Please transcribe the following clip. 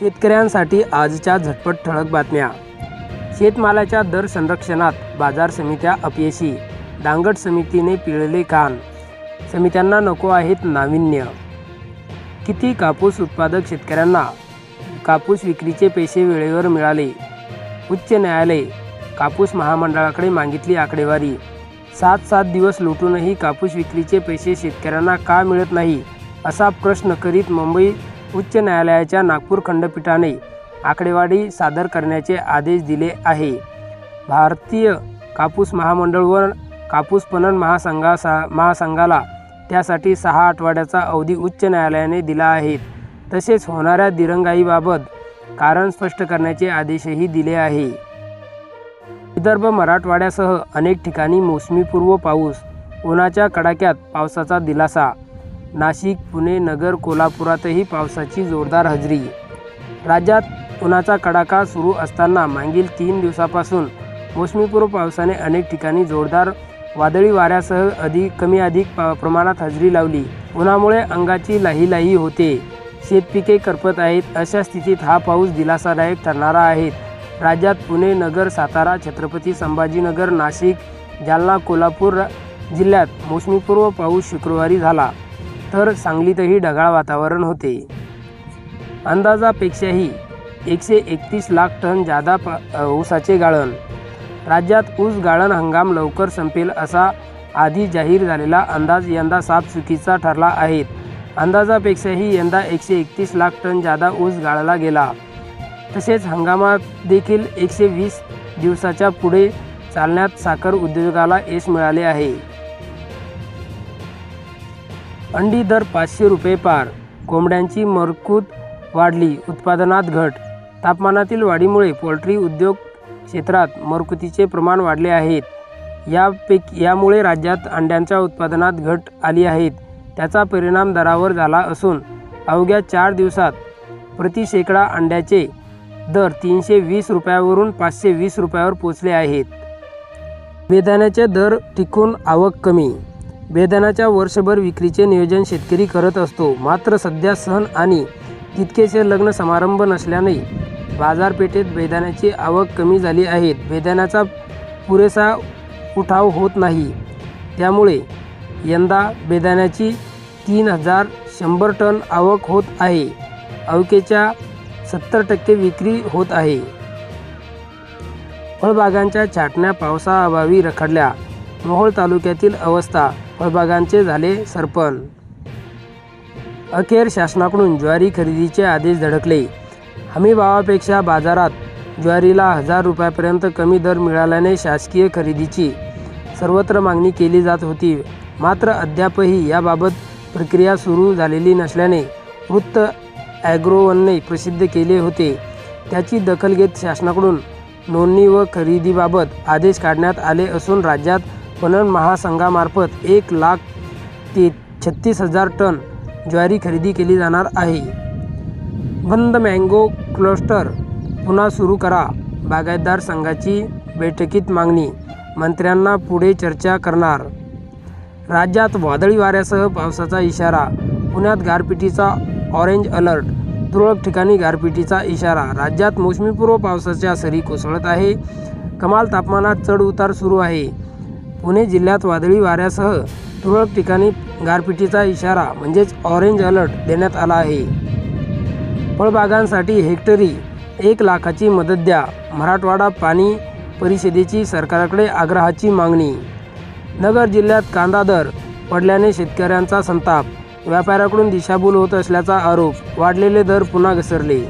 शेतकऱ्यांसाठी आजच्या झटपट ठळक बातम्या. शेतमालाच्या दर संरक्षणात बाजार समित्या अपयशी. दांगट समितीने पिळले कान. समित्यांना नको आहेत नाविन्य. किती कापूस उत्पादक शेतकऱ्यांना? कापूस विक्रीचे पैसे वेळेवर मिळाले. उच्च न्यायालय कापूस महामंडळाकडे मागितली आकडेवारी. सात सात दिवस लुटूनही कापूस विक्रीचे पैसे शेतकऱ्यांना का मिळत नाही? असा प्रश्न करीत मुंबई उच्च न्यायालयाच्या नागपूर खंडपीठाने आकडेवारी सादर करण्याचे आदेश दिले आहे. भारतीय कापूस महामंडळ व कापूस पणन महासंघा सा महासंघाला त्यासाठी सहा आठवड्याचा अवधी उच्च न्यायालयाने दिला आहे. तसेच होणाऱ्या दिरंगाईबाबत कारण स्पष्ट करण्याचे आदेशही दिले आहे. विदर्भ मराठवाड्यासह अनेक ठिकाणी मोसमीपूर्व पाऊस उन्हाच्या कडाक्यात पावसाचा दिलासा नाशिक पुणे नगर कोल्हापुरातही पावसाची जोरदार हजेरी. राज्यात उन्हाचा कडाका सुरू असताना मागील तीन दिवसापासून मोसमीपूर्व पावसाने अनेक ठिकाणी जोरदार वादळी वाऱ्यासह अधिक कमी अधिक पा प्रमाणात हजेरी लावली. उन्हामुळे अंगाची लाही लाही होते शेतपिके करपत आहेत. अशा स्थितीत हा पाऊस दिलासादायक ठरणारा आहे. राज्यात पुणे नगर सातारा छत्रपती संभाजीनगर नाशिक जालना कोल्हापूर जिल्ह्यात मोसमीपूर्व पाऊस शुक्रवारी झाला. तर सांगलीतही ढगाळ वातावरण होते. अंदाजापेक्षाही एकशे एकतीस लाख टन जादा ऊसाचे गाळण. राज्यात ऊस गाळण हंगाम लवकर संपेल असा आधी जाहीर झालेला अंदाज यंदा साफ चुकीचा ठरला आहे. अंदाजापेक्षाही यंदा एकशे एकतीस लाख टन जादा ऊस गाळला गेला. तसेच हंगामात देखील एकशे वीस दिवसाच्या पुढे चालण्यात साखर उद्योगाला यश मिळाले आहे. अंडी दर पाचशे रुपये पार. कोंबड्यांची मरकूत वाढली उत्पादनात घट. तापमानातील वाढीमुळे पोल्ट्री उद्योग क्षेत्रात मरकुतीचे प्रमाण वाढले आहेत. यापैकी यामुळे राज्यात अंड्यांच्या उत्पादनात घट आली आहेत. त्याचा परिणाम दरावर झाला असून अवघ्या चार दिवसात प्रति शेकडा अंड्याचे दर तीनशे वीस रुपयावरून पाचशे वीस रुपयावर पोचले आहेत. वेदाण्याचे दर टिकून आवक कमी. बेदाण्याच्या वर्षभर विक्रीचे नियोजन शेतकरी करत असतो. मात्र सध्या सण आणि तितकेसे लग्न समारंभ नसल्याने बाजारपेठेत बेदाण्याची आवक कमी झाली आहे. बेदाण्याचा पुरेसा उठाव होत नाही. त्यामुळे यंदा बेदाण्याची तीन हजार शंभर टन आवक होत आहे. अवकेच्या सत्तर टक्के विक्री होत आहे. फळबागांच्या छाटण्या पावसाअभावी रखडल्या. मोहोळ तालुक्यातील अवस्था फळबागांचे झाले सरपण. अखेर शासनाकडून ज्वारी खरेदीचे आदेश धडकले. हमीभावापेक्षा बाजारात ज्वारीला हजार रुपयापर्यंत कमी दर मिळाल्याने शासकीय खरेदीची सर्वत्र मागणी केली जात होती. मात्र अद्यापही याबाबत प्रक्रिया सुरू झालेली नसल्याने वृत्त ॲग्रोवनने प्रसिद्ध केले होते. त्याची दखल घेत शासनाकडून नोंदणी व खरेदीबाबत आदेश काढण्यात आले असून राज्यात पणन महासंघामार्फत एक लाख ते छत्तीस हजार टन ज्वारी खरेदी केली जाणार आहे. बंद मँगो क्लस्टर पुन्हा सुरू करा बागायतदार संघाची बैठकीत मागणी मंत्र्यांना पुढे चर्चा करणार. राज्यात वादळी वाऱ्यासह पावसाचा इशारा पुण्यात गारपिटीचा ऑरेंज अलर्ट तुरळक ठिकाणी गारपिटीचा इशारा राज्यात मोसमीपूर्व पावसाच्या सरी कोसळत आहे कमाल तापमानात चढ उतार सुरू आहे. पुणे जिल्ह्यात वादळी वाऱ्यासह तुरळक ठिकाणी गारपिटीचा इशारा म्हणजेच ऑरेंज अलर्ट देण्यात आला आहे. फळबागांसाठी हेक्टरी एक लाखाची मदत द्या मराठवाडा पाणी परिषदेची सरकारकडे आग्रहाची मागणी. नगर जिल्ह्यात कांदा दर पडल्याने शेतकऱ्यांचा संताप व्यापाऱ्याकडून दिशाभूल होत असल्याचा आरोप वाढलेले दर पुन्हा घसरले.